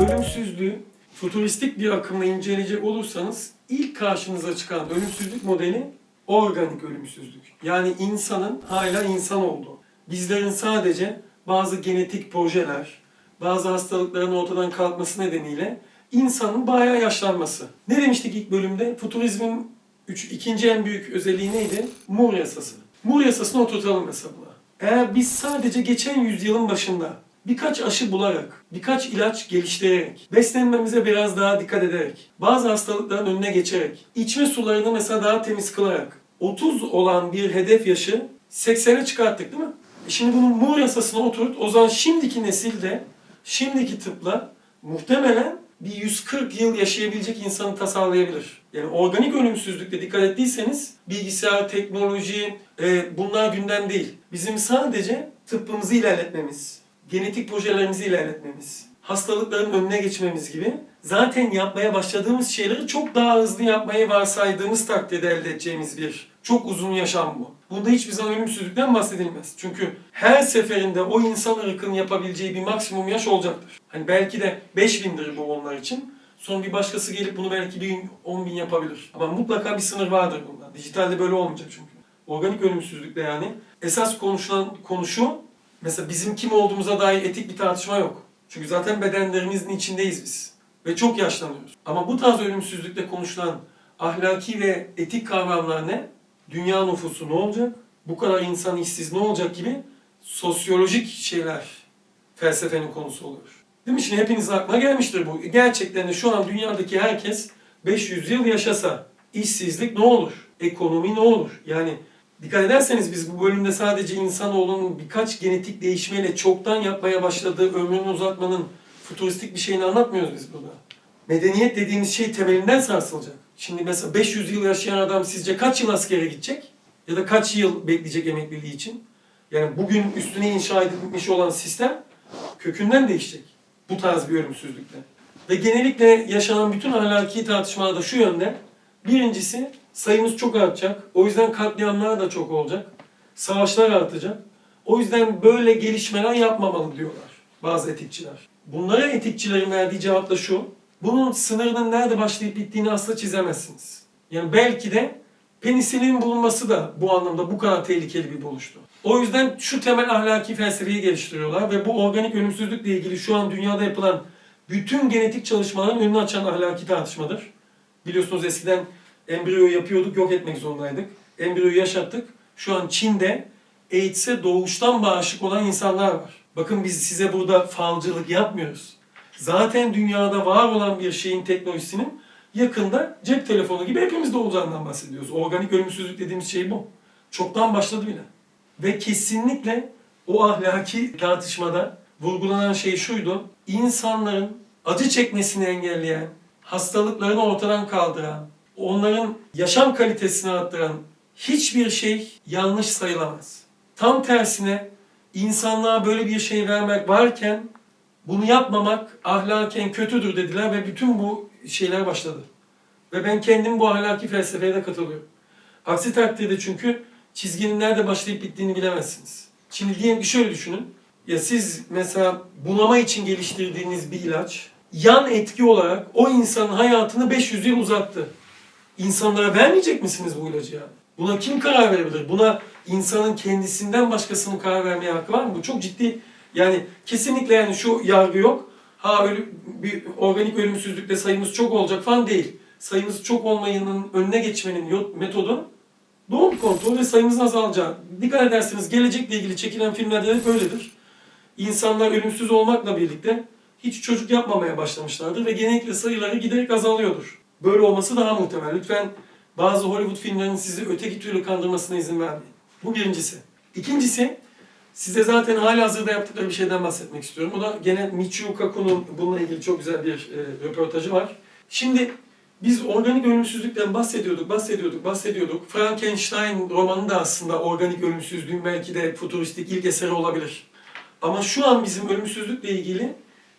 Ölümsüzlüğü futuristik bir akımla inceleyecek olursanız ilk karşınıza çıkan ölümsüzlük modeli organik ölümsüzlük. Yani insanın hala insan olduğu. Bizlerin sadece bazı genetik projeler, bazı hastalıkların ortadan kalkması nedeniyle insanın bayağı yaşlanması. Ne demiştik ilk bölümde? Futurizmin üç, ikinci en büyük özelliği neydi? Moore yasası. Moore yasasını oturtalım mesela buna. Eğer biz sadece geçen yüzyılın başında birkaç aşı bularak, birkaç ilaç geliştirerek, beslenmemize biraz daha dikkat ederek, bazı hastalıkların önüne geçerek, içme sularını mesela daha temiz kılarak, 30 olan bir hedef yaşı 80'e çıkarttık değil mi? E Şimdi bunun Moore yasasına oturt, o zaman şimdiki nesilde, şimdiki tıpla muhtemelen bir 140 yıl yaşayabilecek insanı tasarlayabilir. Yani organik ölümsüzlükte dikkat ettiyseniz bilgisayar, teknoloji e, bunlar gündem değil. Bizim sadece tıbbımızı ilerletmemiz, genetik projelerimizi ilerletmemiz, hastalıkların önüne geçmemiz gibi zaten yapmaya başladığımız şeyleri çok daha hızlı yapmayı varsaydığımız takdirde elde edeceğimiz bir çok uzun yaşam bu. Bunda hiçbir zaman ölümsüzlükten bahsedilmez. Çünkü her seferinde o insan ırkının yapabileceği bir maksimum yaş olacaktır. Hani belki de 5000'dir bu onlar için. Sonra bir başkası gelip bunu belki bir 10 bin yapabilir. Ama mutlaka bir sınır vardır bunda. Dijitalde böyle olmayacak çünkü. Organik ölümsüzlükte yani esas konuşulan konu şu. Mesela bizim kim olduğumuza dair etik bir tartışma yok. Çünkü zaten bedenlerimizin içindeyiz biz. Ve çok yaşlanıyoruz. Ama bu tarz ölümsüzlükte konuşulan ahlaki ve etik kavramlar ne? Dünya nüfusu ne olacak? Bu kadar insan işsiz ne olacak gibi sosyolojik şeyler felsefenin konusu oluyor. Değil mi? Şimdi hepiniz aklına gelmiştir bu. Gerçekten de şu an dünyadaki herkes 500 yıl yaşasa işsizlik ne olur? Ekonomi ne olur? Yani dikkat ederseniz biz bu bölümde sadece insanoğlunun birkaç genetik değişmeyle çoktan yapmaya başladığı ömrünü uzatmanın futuristik bir şeyini anlatmıyoruz biz burada. Medeniyet dediğimiz şey temelinden sarsılacak. Şimdi mesela 500 yıl yaşayan adam sizce kaç yıl askere gidecek? Ya da kaç yıl bekleyecek emekliliği için? Yani bugün üstüne inşa edilmiş olan sistem kökünden değişecek. Bu tarz bir ölümsüzlükle. Ve genellikle yaşanan bütün ahlaki tartışmalarda şu yönde. Birincisi sayımız çok artacak. O yüzden katliamlar da çok olacak. Savaşlar artacak. O yüzden böyle gelişmeler yapmamalı diyorlar bazı etikçiler. Bunlara etikçilerin verdiği cevap da şu. Bunun sınırının nerede başlayıp bittiğini asla çizemezsiniz. Yani belki de penisilinin bulunması da bu anlamda bu kadar tehlikeli bir buluştu. O yüzden şu temel ahlaki felsefeyi geliştiriyorlar ve bu organik ölümsüzlükle ilgili şu an dünyada yapılan bütün genetik çalışmaların önünü açan ahlaki tartışmadır. Biliyorsunuz eskiden embriyo yapıyorduk, yok etmek zorundaydık. Embriyoyu yaşattık. Şu an Çin'de AIDS'e doğuştan bağışık olan insanlar var. Bakın biz size burada falcılık yapmıyoruz. Zaten dünyada var olan bir şeyin teknolojisinin yakında cep telefonu gibi hepimizde olacağından bahsediyoruz. Organik ölümsüzlük dediğimiz şey bu. Çoktan başladı bile. Ve kesinlikle o ahlaki tartışmada vurgulanan şey şuydu. İnsanların acı çekmesini engelleyen, hastalıklarını ortadan kaldıran, onların yaşam kalitesini arttıran hiçbir şey yanlış sayılamaz. Tam tersine insanlığa böyle bir şey vermek varken bunu yapmamak ahlaken kötüdür dediler ve bütün bu şeyler başladı. Ve ben kendim bu ahlaki felsefeye de katılıyorum. Aksi takdirde çünkü çizginin nerede başlayıp bittiğini bilemezsiniz. Şimdi diyelim ki şöyle düşünün. Ya siz mesela bunama için geliştirdiğiniz bir ilaç yan etki olarak o insanın hayatını 500 yıl uzattı. İnsanlara vermeyecek misiniz bu ilacı yani? Buna kim karar verebilir? Buna insanın kendisinden başkasının karar vermeye hakkı var mı? Bu çok ciddi yani kesinlikle yani şu yargı yok. Ha ölü, bir organik ölümsüzlükte sayımız çok olacak falan değil. Sayımız çok olmayının önüne geçmenin metodu doğum kontrol ve sayımızın azalacağı. Dikkat ederseniz gelecekle ilgili çekilen filmlerde de böyledir. İnsanlar ölümsüz olmakla birlikte hiç çocuk yapmamaya başlamışlardır ve genellikle sayıları giderek azalıyordur. Böyle olması daha muhtemel. Lütfen bazı Hollywood filmlerinin sizi öteki türlü kandırmasına izin vermeyin. Bu birincisi. İkincisi, size zaten hali hazırda yaptıkları bir şeyden bahsetmek istiyorum. O da gene Michio Kaku'nun bununla ilgili çok güzel bir e, röportajı var. Şimdi biz organik ölümsüzlükten bahsediyorduk, bahsediyorduk, bahsediyorduk. Frankenstein romanı da aslında organik ölümsüzlüğün belki de futuristik ilk eseri olabilir. Ama şu an bizim ölümsüzlükle ilgili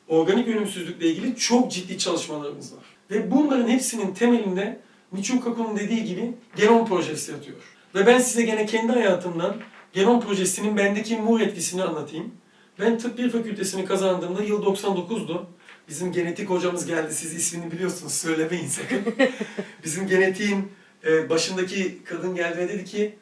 organik ölümsüzlükle ilgili çok ciddi çalışmalarımız var. Ve bunların hepsinin temelinde Michio Kaku'nun dediği gibi genom projesi yatıyor. Ve ben size gene kendi hayatımdan genom projesinin bendeki mur etkisini anlatayım. Ben tıp 1 fakültesini kazandığımda yıl 99'du. Bizim genetik hocamız geldi. Siz ismini biliyorsunuz. Söylemeyin sakın. Bizim genetiğin e, başındaki kadın geldi ve dedi ki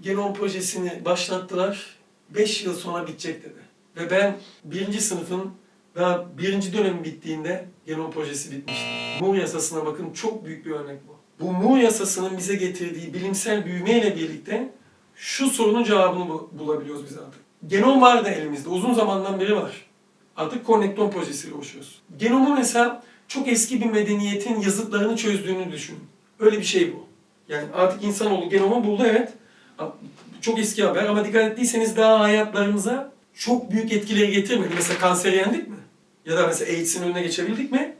genom projesini başlattılar. 5 yıl sonra bitecek dedi. Ve ben birinci sınıfın daha birinci dönem bittiğinde genom projesi bitmişti. Moore yasasına bakın çok büyük bir örnek bu. Bu Moore yasasının bize getirdiği bilimsel büyümeyle birlikte şu sorunun cevabını bu- bulabiliyoruz biz artık. Genom vardı elimizde. Uzun zamandan beri var. Artık konnekton projesiyle uğraşıyoruz. Genomu mesela çok eski bir medeniyetin yazıtlarını çözdüğünü düşünün. Öyle bir şey bu. Yani artık insanoğlu genomu buldu evet. Çok eski haber ama dikkat ettiyseniz daha hayatlarımıza çok büyük etkileri getirmedi. Mesela kanseri yendik mi? Ya da mesela AIDS'in önüne geçebildik mi?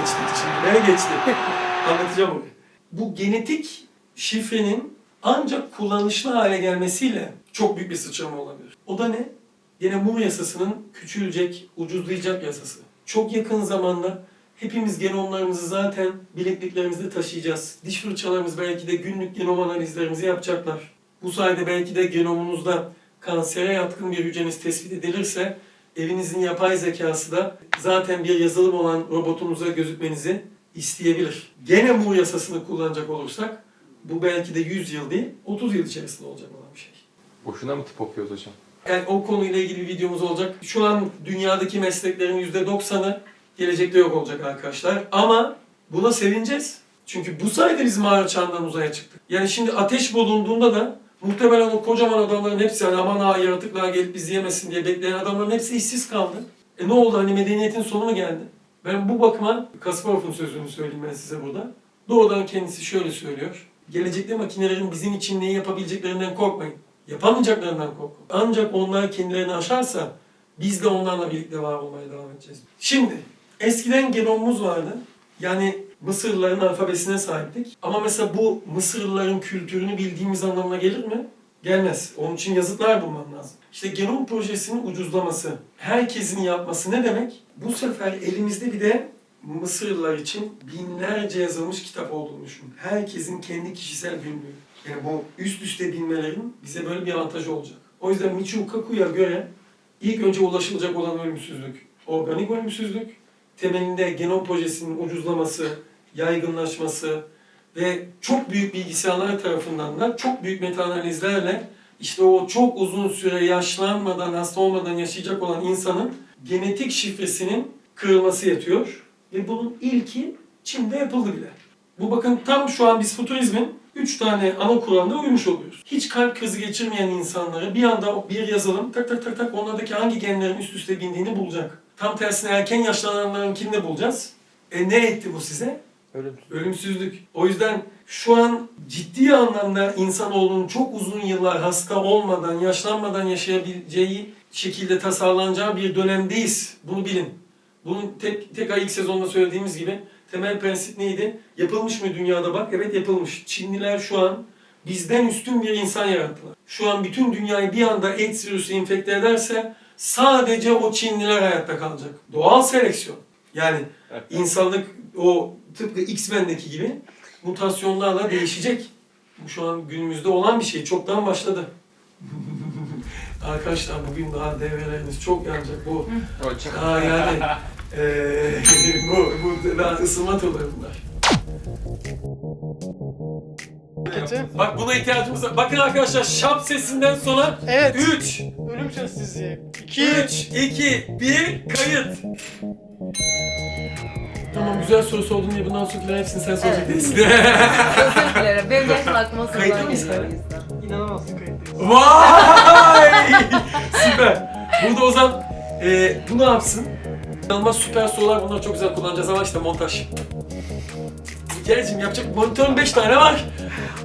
Geçtik şimdi. Nereye geçtik? Anlatacağım onu. Bu genetik şifrenin ancak kullanışlı hale gelmesiyle çok büyük bir sıçrama olabilir. O da ne? Yine Moore yasasının küçülecek, ucuzlayacak yasası. Çok yakın zamanda hepimiz genomlarımızı zaten bilekliklerimizde taşıyacağız. Diş fırçalarımız belki de günlük genom analizlerimizi yapacaklar. Bu sayede belki de genomunuzda kansere yatkın bir hücreniz tespit edilirse evinizin yapay zekası da zaten bir yazılım olan robotunuza gözükmenizi isteyebilir. Gene Moore yasasını kullanacak olursak bu belki de 100 yıl değil 30 yıl içerisinde olacak olan bir şey. Boşuna mı tıp okuyoruz hocam? Yani o konuyla ilgili bir videomuz olacak. Şu an dünyadaki mesleklerin %90'ı gelecekte yok olacak arkadaşlar. Ama buna sevineceğiz. Çünkü bu sayede biz mağara çağından uzaya çıktık. Yani şimdi ateş bulunduğunda da muhtemelen o kocaman adamların hepsi hani aman ha yaratıklar gelip bizi yemesin diye bekleyen adamların hepsi işsiz kaldı. E ne oldu hani medeniyetin sonu mu geldi? Ben bu bakıma Kasparov'un sözünü söyleyeyim ben size burada. Doğrudan kendisi şöyle söylüyor. Gelecekte makinelerin bizim için neyi yapabileceklerinden korkmayın. Yapamayacaklarından korkun. Ancak onlar kendilerini aşarsa biz de onlarla birlikte var olmaya devam edeceğiz. Şimdi eskiden genomumuz vardı. Yani Mısırlıların alfabesine sahiptik. Ama mesela bu Mısırlıların kültürünü bildiğimiz anlamına gelir mi? Gelmez. Onun için yazıtlar bulmam lazım. İşte genom projesinin ucuzlaması, herkesin yapması ne demek? Bu sefer elimizde bir de Mısırlılar için binlerce yazılmış kitap olduğunu düşün. Herkesin kendi kişisel günlüğü. Yani bu üst üste binmelerin bize böyle bir avantajı olacak. O yüzden Michio Kaku'ya göre ilk önce ulaşılacak olan ölümsüzlük, organik ölümsüzlük, temelinde genom projesinin ucuzlaması, yaygınlaşması ve çok büyük bilgisayarlar tarafından da çok büyük metaanalizlerle işte o çok uzun süre yaşlanmadan, hasta olmadan yaşayacak olan insanın genetik şifresinin kırılması yatıyor. Ve bunun ilki Çin'de yapıldı bile. Bu bakın tam şu an biz futurizmin 3 tane ana kuralına uymuş oluyoruz. Hiç kalp krizi geçirmeyen insanları bir anda bir yazılım tak tak tak tak onlardaki hangi genlerin üst üste bindiğini bulacak. Tam tersine erken yaşlananlarınkini de bulacağız. E ne etti bu size? Ölümsüz. Ölümsüzlük. O yüzden şu an ciddi anlamda insanoğlunun çok uzun yıllar hasta olmadan, yaşlanmadan yaşayabileceği şekilde tasarlanacağı bir dönemdeyiz. Bunu bilin. Bunun tek, tek ay ilk sezonda söylediğimiz gibi temel prensip neydi? Yapılmış mı dünyada bak? Evet yapılmış. Çinliler şu an bizden üstün bir insan yarattılar. Şu an bütün dünyayı bir anda AIDS virüsü infekte ederse sadece o Çinliler hayatta kalacak. Doğal seleksiyon. Yani insanlık o tıpkı X-Men'deki gibi mutasyonlarla değişecek. Bu şu an günümüzde olan bir şey. Çoktan başladı. Arkadaşlar bugün daha devrelerimiz çok yanacak. Bu. Aa yani eee bu, bu daha ısınma turları bunlar. Kötü. Bak buna ihtiyacımız var. Bakın arkadaşlar şap sesinden sonra Evet. 3, Ölüm sessizliği. 2 3, 2, 1, kayıt. Tamam güzel soru sordun diye bundan sonrakilerin hepsini sen soracak değilsin. Özür dilerim. Benim gerçekten aklıma sorular Kayıtlı mıyız geliyor o hala? yüzden. İnanılmaz kayıttayız. Vay! Süper. Burada Ozan e, bu ne yapsın? İnanılmaz süper sorular bunları çok güzel kullanacağız ama işte montaj. Gerçim yapacak monitörün 5 tane var.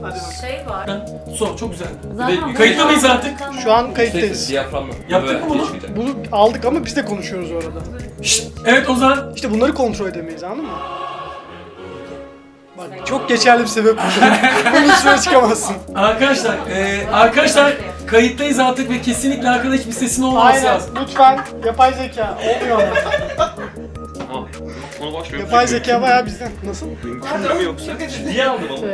Hadi bak. Şey var. Sor çok güzel. Zaten kayıtlı mıyız artık? Şu an kayıttayız. Diyaframla. Yaptık mı bunu? Bunu aldık ama biz de konuşuyoruz orada. Şşt, evet Ozan. İşte bunları kontrol edemeyiz anladın mı? Bak çok geçerli bir sebep bu. Bunun üstüne çıkamazsın. Arkadaşlar, e, arkadaşlar kayıttayız artık ve kesinlikle arkada hiçbir sesin olmaması Aynen. lazım. Lütfen yapay zeka. Olmuyor ama. Onu boş ver. Yapay zeka bayağı bizden. Nasıl? Mümkün mü yoksa? Ciddiye aldım ama.